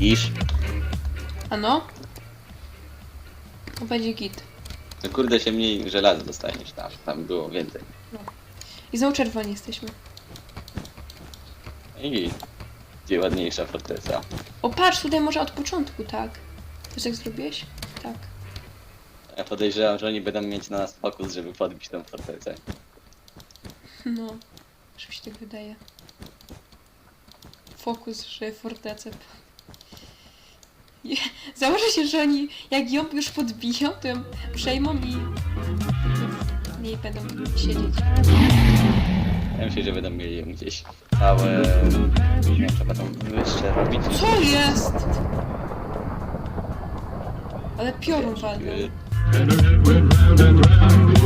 Iż. Ano? To będzie git. No kurde się mniej żelaza dostaje niż tam. Tam było więcej. I znowu czerwoni jesteśmy. I gdzie ładniejsza forteca. O patrz, tutaj może od początku, tak. Też tak zrobiłeś? Tak. Ja podejrzewam, że oni będą mieć na nas fokus, żeby podbić tą fortecę. No. Już mi się tak wydaje. Fokus, że fortecę. Założę się, że oni jak ją już podbiją, to ją przejmą i w niej będą siedzieć. Ja myślę, że będą mieli ją gdzieś całe... Nie wiem, trzeba tam jeszcze robić. Co jest? Ale piorun walną. And her head went round and round.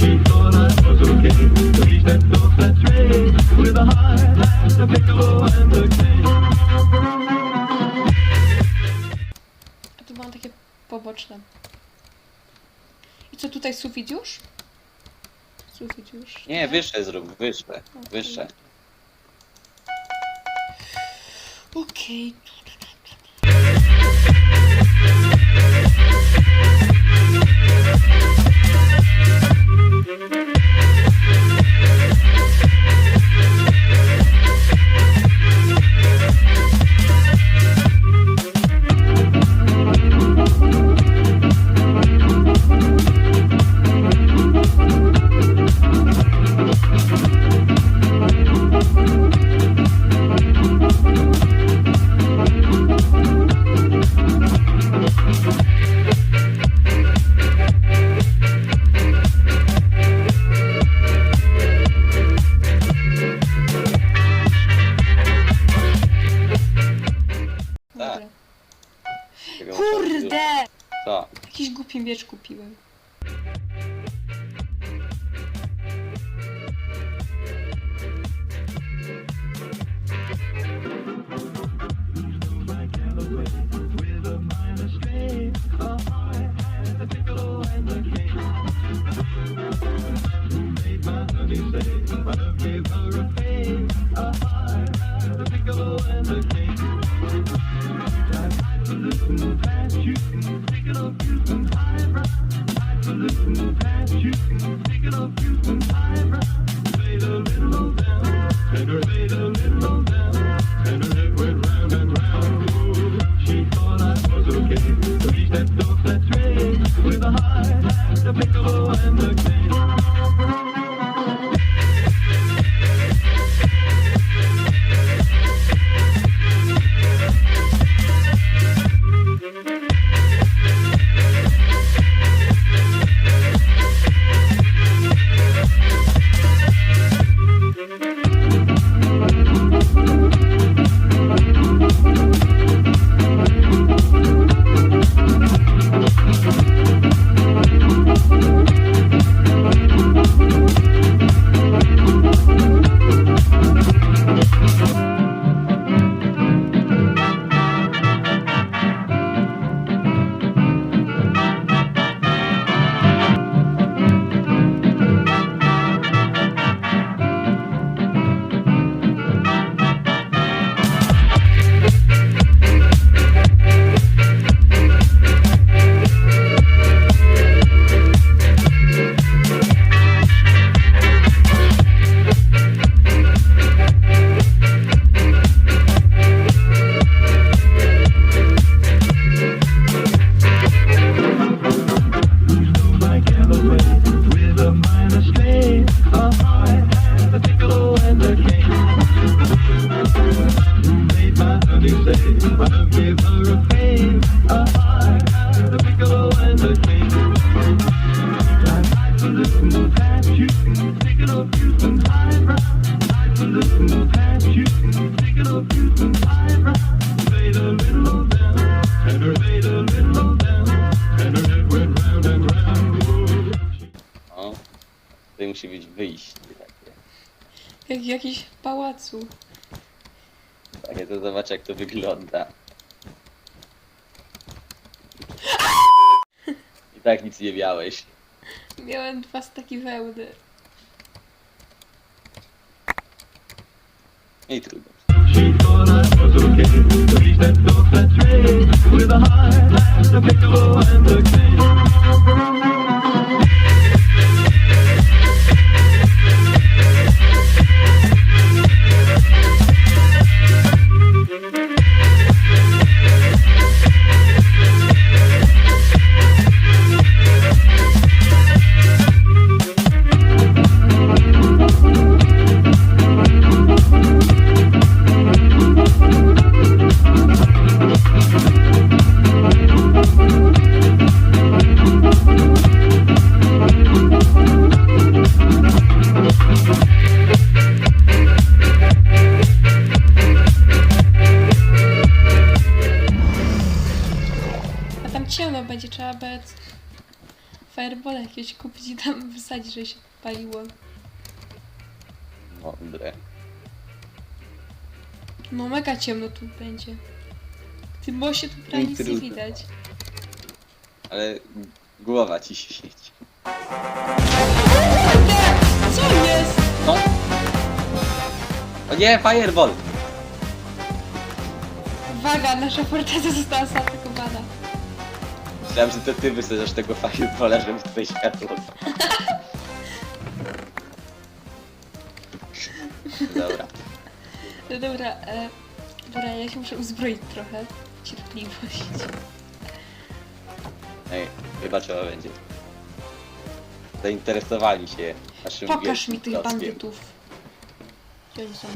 She thought I was okay. So he stepped off that train with a high hat, the piccolo and the. Poboczne. I co tutaj sufit już? Sufit już. Nie, wyższe zrób, wyższe, wyższe. Okej. Tak. Kurde! Co? Jakiś głupi miecz kupiłem. O. Tutaj musi być wyjście takie. Jak w jakimś pałacu. Takie to zobacz jak to wygląda. I tak nic nie miałeś. Miałem dwa staki wełny. I trudno. She będzie trzeba bez fireball jakieś kupić i tam wysadzić, żeby się paliło. Mądre. No mega ciemno tu będzie. W tym moście tu prawie nic nie widać. Ale głowa ci świeci. Kurde! Co jest? No. O nie, fireball! Uwaga, nasza forteca została zaatakowana. Myślałem, że to ty wysadzasz tego firebola, żeby tutaj światło. Dobra. No dobra, e, dobra, ja się muszę uzbroić trochę. Cierpliwość. Ej, chyba trzeba będzie. Zainteresowali się naszym Pokaż mi tych klockiem. bandytów. Gdzie oni są?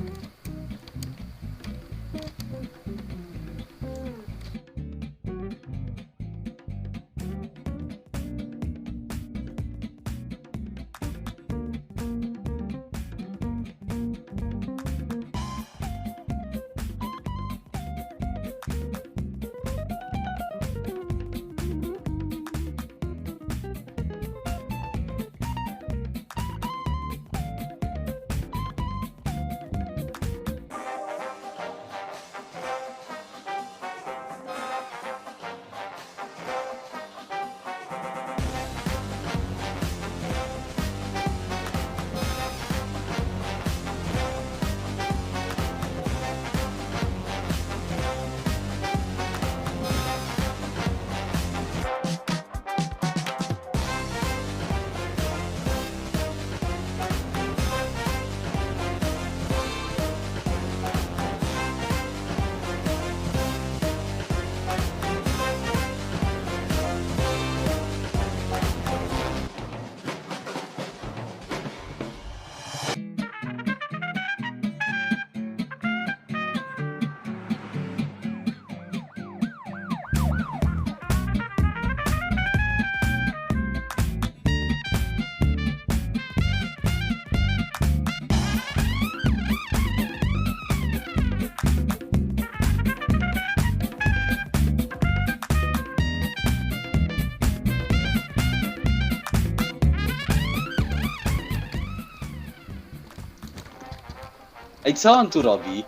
Ej, co on tu robi?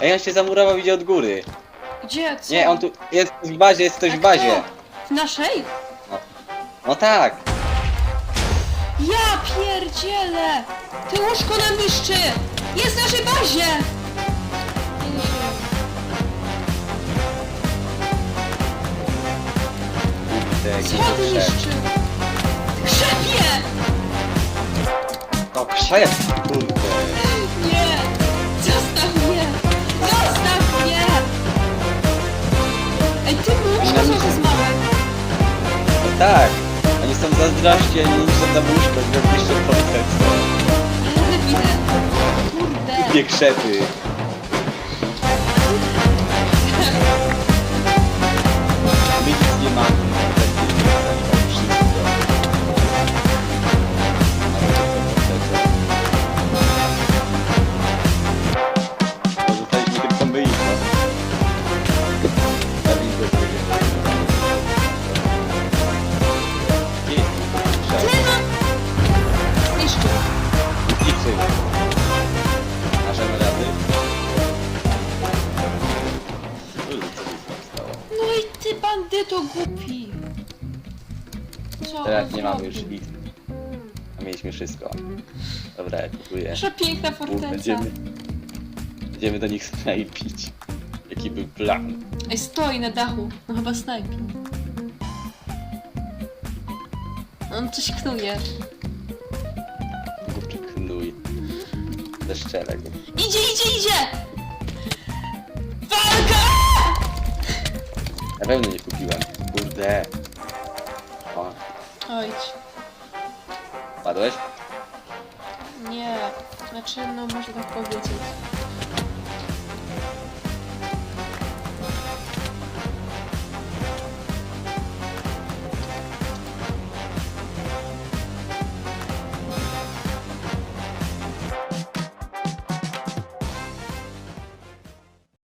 Ej, on się zamurował idzie od góry. Gdzie? Co? Nie, on tu jest w bazie, jest ktoś w bazie. W naszej? No tak. Ja pierdzielę! Ty łóżko nam niszczy! Jest w naszej bazie! Kurde, jaki krzep. niszczy? Krzepie! To krzep, tak. Oni są zazdrości, oni nie są na łóżko. Ale widzę. Kurde. Dwie krzepy. Ty bandyto głupi. Co Teraz on nie mamy zrobił? już nic. A mieliśmy wszystko. Dobra, ja kupuję. Nasza piękna Kurde, forteca. Będziemy, będziemy do nich snajpić. Jaki był plan? Ej, stoi na dachu. No chyba snajpi. On coś knuje. Głupi knój. Ze szczerego. Idzie, idzie, idzie! Na pewno nie kupiłem. Kurde. O, Oj, padłeś? nie. Znaczy, no można tak powiedzieć.